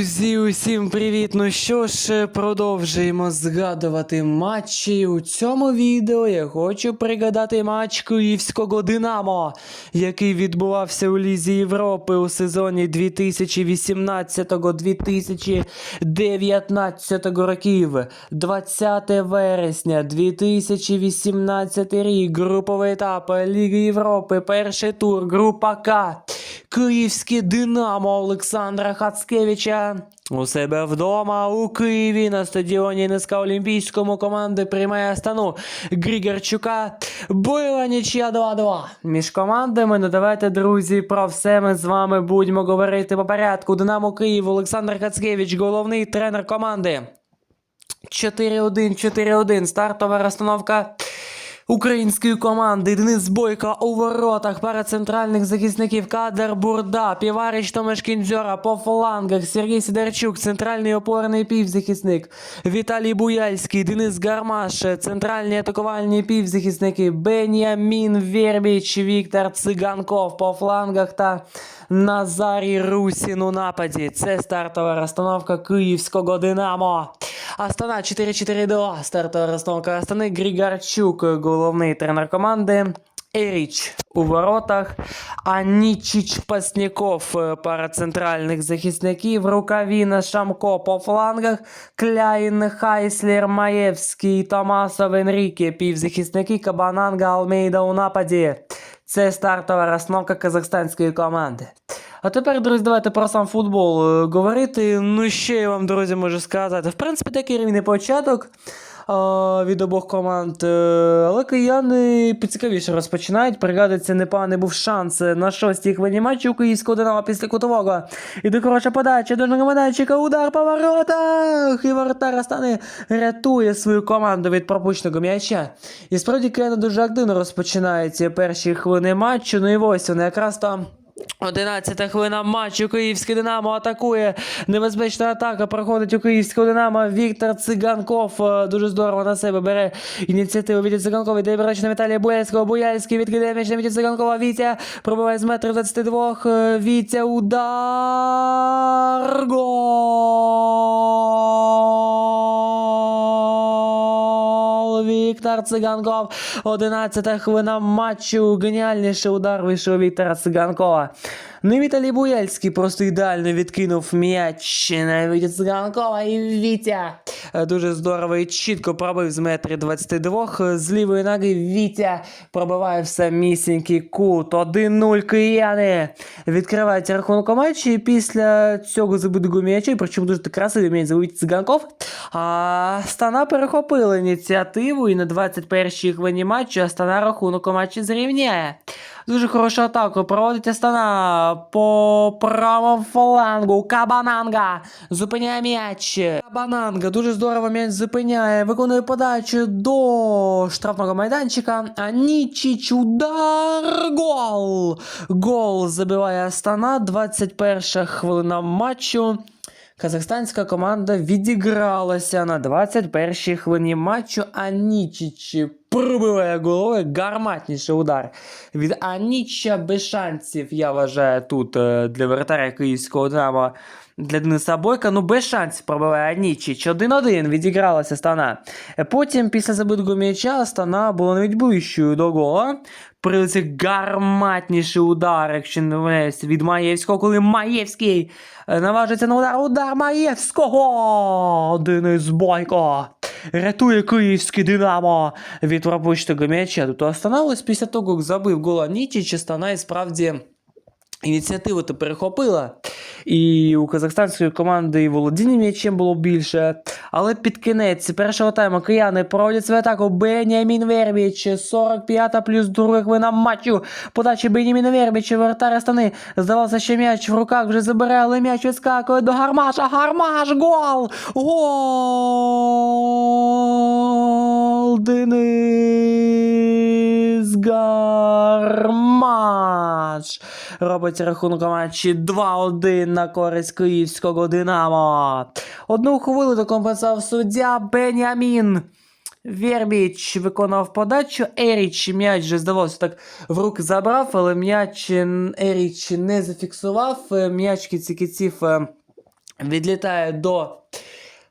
Друзі, усім привіт! Ну що ж, продовжуємо згадувати матчі. У цьому відео я хочу пригадати матч Київського Динамо, який відбувався у Лізі Європи у сезоні 2018-2019 років. 20 вересня 2018 рік. Груповий етап Ліги Європи. Перший тур. Група К. Київське Динамо Олександра Хацкевича у себе вдома у Києві на стадіоні НСК Олімпійському команди приймає Астану Грігорчука. Бойова нічия 2-2 між командами. Ну давайте, друзі, про все ми з вами будемо говорити по порядку. Динамо Київ Олександр Хацкевич, головний тренер команди. 4-1, 4-1. Стартова розстановка української команди. Денис Бойко у воротах. Пара центральних захисників Кадр Бурда, Піварич Томаш Кінзьора по флангах. Сергій Сидорчук, центральний опорний півзахисник. Віталій Буяльський, Денис Гармаш, центральні атакувальні півзахисники. Бенямін Вербіч, Віктор Циганков по флангах та Назарій Русін у нападі. Це стартова розстановка київського Динамо. Астана 4-4-2. Стартова розстановка Астани. Григорчук, головний тренер команди. Еріч у воротах, Анічіч Пасніков, е, пара центральних захисників, Рукавіна Шамко по флангах, Кляїн Хайслер Маєвський, Томасов Енріке, півзахисники, Кабананга Алмейда у нападі. Це стартова розстановка казахстанської команди. А тепер, друзі, давайте про сам футбол е, говорити. Ну, що я вам, друзі, можу сказати. В принципі, такий рівний початок від обох команд. е, але кияни поцікавіше розпочинають. Пригадується, непоганий був шанс на шостій хвилині матчу у київського динамо після кутового. Іде хороша подача до майданчика, удар по воротах! І воротар стане рятує свою команду від пропущеного м'яча. І справді кияни дуже активно розпочинають перші хвилини матчу. Ну і ось вони якраз там. 11 хвилина матчу. Київське Динамо атакує. Небезпечна атака проходить у Київського Динамо. Віктор Циганков е, дуже здорово на себе бере ініціативу від Циганкова. Йде на Віталія Буяльського. Буяльський відкидає м'яч на Вітя Циганкова. Вітя пробиває з метрів 22. Е, Вітя удар. Гол! Віктор Циганков. 11-та хвилина матчу. Геніальніший удар вийшов Віктора Циганкова. Ну і Віталій Буяльський просто ідеально відкинув м'яч на Вітя Циганкова і Вітя. е, Дуже здорово і чітко пробив з метрів 22. З лівої ноги Вітя пробиває в самісінький кут. 1-0 кияни. Відкривається рахунок матчі. Після цього забудого м'яча, причому дуже красивий м'яч забив Циганков. А Стана перехопила ініціативу і на 21-й хвилині матчу Астана рахунок матчі зрівняє. Дуже хорошу атаку проводить Астана по правому флангу. Кабананга зупиняє м'яч. Кабананга дуже здорово м'яч зупиняє. Виконує подачу до штрафного майданчика. А Нічіч удар. Гол! Гол забиває Астана. 21 хвилина матчу. Казахстанська команда відігралася на 21-й хвилині матчу. Анічіч пробиває головою гарматніший удар від Аніча без шансів. Я вважаю тут е, для воротаря київського динамо для Дениса Бойка. Ну без шансів пробиває Анічіч. 1-1 відігралася Стана. Потім, після забитого м'яча, Стана була навіть ближчою до гола. Прилетів гарматніший удар, якщо не помиляюсь, від Маєвського, коли Маєвський е, наважиться на удар. Удар Маєвського! Денис Бойко рятує київський Динамо від пропущеного м'яча. Тут остановилось після того, як забив гола Нічич, і справді ініціативу то перехопила. І у казахстанської команди і володіння м'ячем було більше. Але під кінець першого тайму кияни проводять свою атаку. Бенямін Вербіч, 45 плюс друга хвилина матчу. Подачі Беняміна Вербіча, вратаря стани. Здавалося, що м'яч в руках вже забере, але м'яч відскакує до Гармаша. Гармаш! Гол! Гол! Денис Гармаш! Робить рахунок матчі 2-1 на користь київського Динамо. Одну хвилину компенсував суддя Бенямін. Вербіч виконав подачу. Еріч м'яч же здавалося так в руки забрав, але м'яч Еріч не зафіксував. М'яч кіці-кіців відлітає до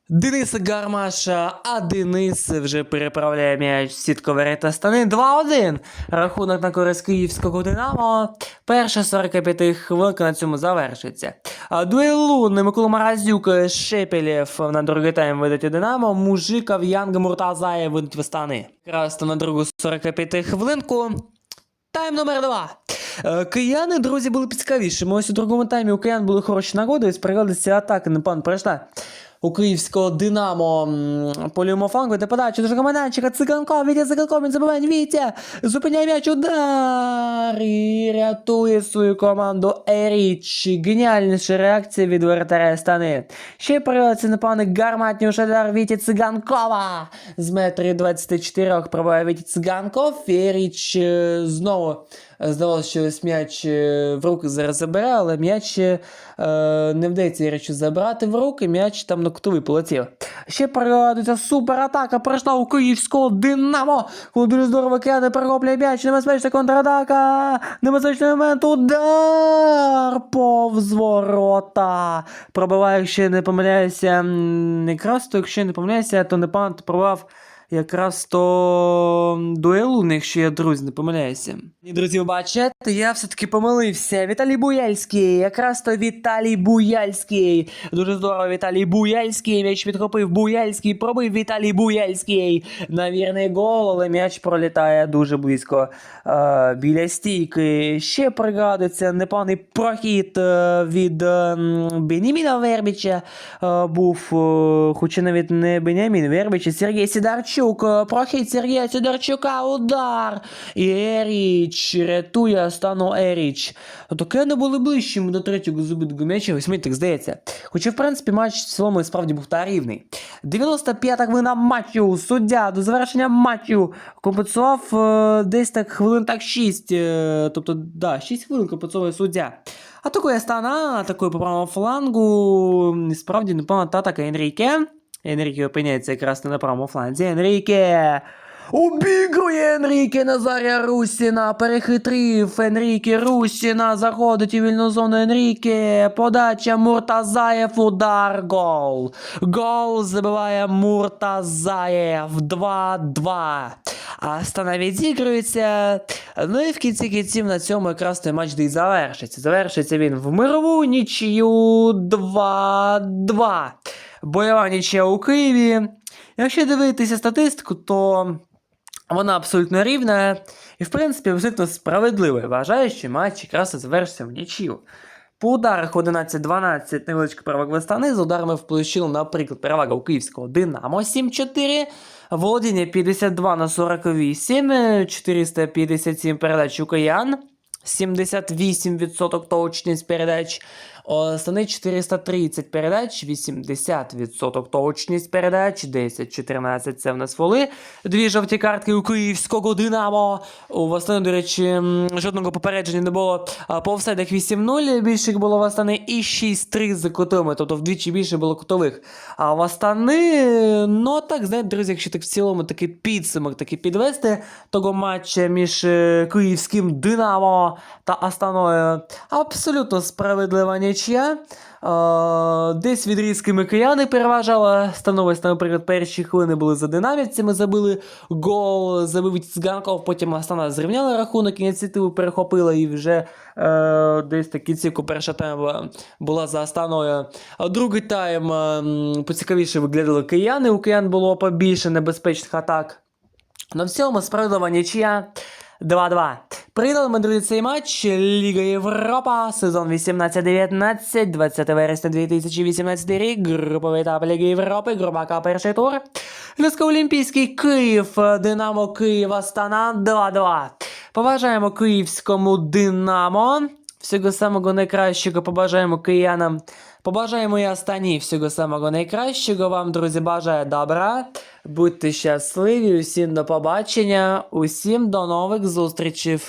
Дениса Гармаша, а Денис вже переправляє м'яч в сітку та стани 2-1. Рахунок на користь київського Динамо. Перша 45 хвилинка на цьому завершиться. А Дуел Лунний, Микола Маразюк, Шепелєв на другий тайм у Динамо, Мужиков, Янг, Муртазаєв ведуть в стани. Якраз то на другу 45 хвилинку. Тайм номер два. Е, Кияни, друзі, були цікавішими. Ось у другому таймі у киян були хороші нагоди, і спригалися атаки, не пан пройшла. У київського Динамо м, по лівому подача до команданчика Циганков, Вітя Циганков, він забиває Вітя, зупиняє м'яч, удар і рятує свою команду Еріч. Геніальніша реакція від воротаря стани. Ще проявляється напевно гарматний удар Віті Циганкова. З метрів 24 пробиває Віті Циганков, Еріч е, знову Здавалося, що ось м'яч е, в руки зараз забере, але м'яч е, не вдається Іричу забрати в руки, м'яч там на кутовий полетів. Ще пригадується суператака пройшла у київського Динамо. Коли здорово кияни перехоплює м'яч, небезпечна контратака. Небезпечний момент, удар повз ворота. Пробиває, якщо не помиляюся, м, якраз то, якщо не помиляюся, то не пан пробивав якраз то дуелу, ну, якщо я друзі не помиляюся. І друзі, бачите, я все-таки помилився. Віталій Буяльський, якраз то Віталій Буяльський. Дуже здорово, Віталій Буяльський. М'яч підхопив Буяльський, пробив Віталій Буяльський. На вірний гол, але м'яч пролітає дуже близько е, біля стійки. Ще пригадується непоганий прохід е, від е, Беніміна Вербіча. Е, був, е, хоча навіть не Бенямін Вербіч, а Сергій Сидорчук. Е, Прохід Сергія Сидорчука, удар. І Еріч рятує стану Еріч. Таке не були ближчими до третього забитого м'яча, ось так здається. Хоча, в принципі, матч в цілому справді був та рівний. 95-та хвилина матчу. Суддя до завершення матчу компенсував е, десь так хвилин так 6. Е, тобто, да, 6 хвилин компенсовує суддя. Атакує стана, атакує по правому флангу. Справді непогана та атака Енріке. Енріке опиняється якраз не на правому фланзі. Енріке! Обігрує Енріке Назарія Русіна, перехитрив Енріке Русіна, заходить у вільну зону Енріке, подача Муртазаєв, удар, гол. Гол забиває Муртазаєв, 2-2. А стана відігрується. Ну і в кінці кінців на цьому якраз той матч де й завершиться. Завершиться він в мирову нічию 2-2. Бойова нічия у Києві. Якщо дивитися статистику, то вона абсолютно рівна і, в принципі, абсолютно справедлива. Вважаю, що матч якраз і завершився в нічию. По ударах 11-12 невеличка перевага Вестани, з ударами вплощили, наприклад, перевага у київського Динамо 7-4, володіння 52 на 48, 457 передач у киян, 78% точність передач, Стани 430 передач, 80% точність передач, 10-14 це в нас фоли. Дві жовті картки у київського Динамо. У Вастани, до речі, жодного попередження не було по офсайдах 8-0, більше було в Астани і 6-3 за кутами, тобто вдвічі більше було кутових. А в Астани, ну так, знаєте, друзі, якщо так в цілому такий підсумок такий підвести того матча між е, київським Динамо та Астаною, абсолютно справедлива нічия. Десь відрізками кияни переважала становисть, наприклад, перші хвилини були за динамівцями, забили гол, забив Цганков, потім Астана зрівняла рахунок, ініціативу перехопила і вже е, десь так кінцівку перша тайм була за Астаною. А другий тайм е, поцікавіше виглядали кияни, у киян було побільше небезпечних атак. На всьому справедлива нічия 2-2. Прийняли ми друзі цей матч Ліга Європа, сезон 18-19, 20 вересня 2018 рік, груповий етап Ліги Європи, група К перший тур. Львівсько Олімпійський Київ, Динамо Київ, Астана 2-2. Побажаємо київському Динамо. Всього самого найкращого побажаємо киянам. Побажаємо і Астані всього самого найкращого. Вам, друзі, бажаю добра. Будьте щасливі, усім до побачення, усім до нових зустрічей.